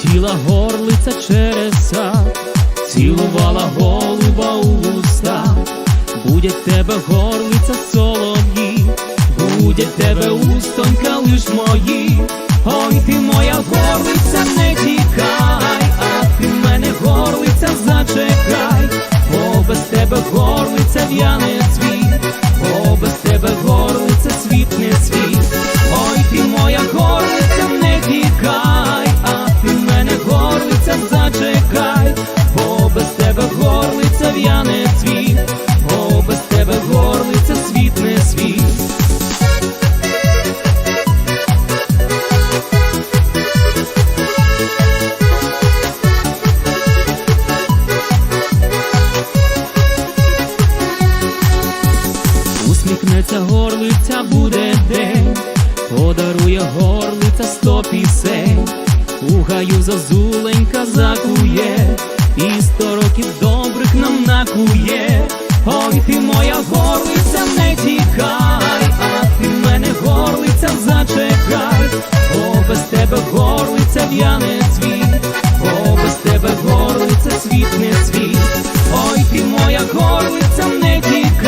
Тремтіла горлиця череса, цілувала голуба у вуста, будять тебе горлиця солов'ї, будять тебе устонька лиш моїх. дарує горлиця сто пісень, у гаю зазуленька закує, і сто років добрих нам накує, ой ти моя горлиця, не тікай, а ти в мене горлиця зачекай, О, без тебе горлиця в'яне цвіт, О, без тебе горлиця цвіт не цвіт, ой ти моя горлиця не тікай.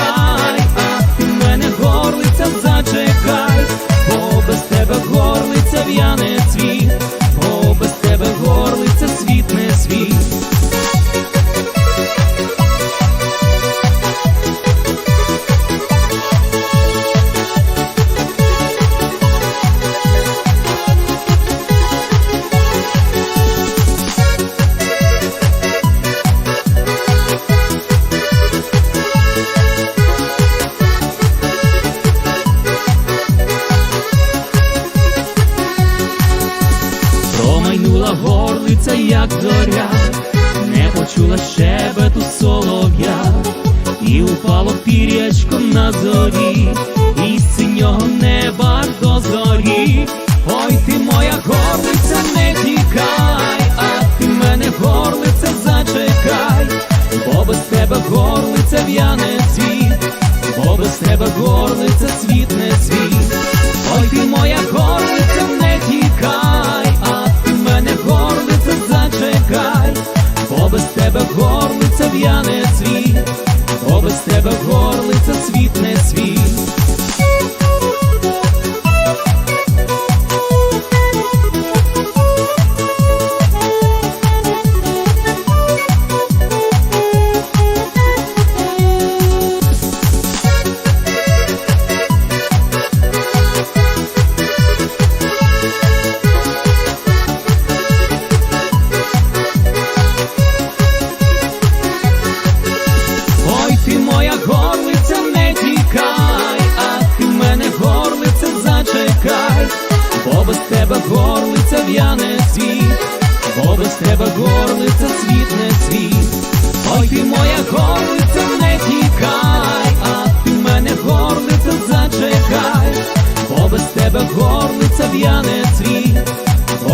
як зоря, не почула щебету солов'я, і упало пір'ячко на зорі.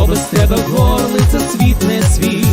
без тебе горлиця цвітне світ.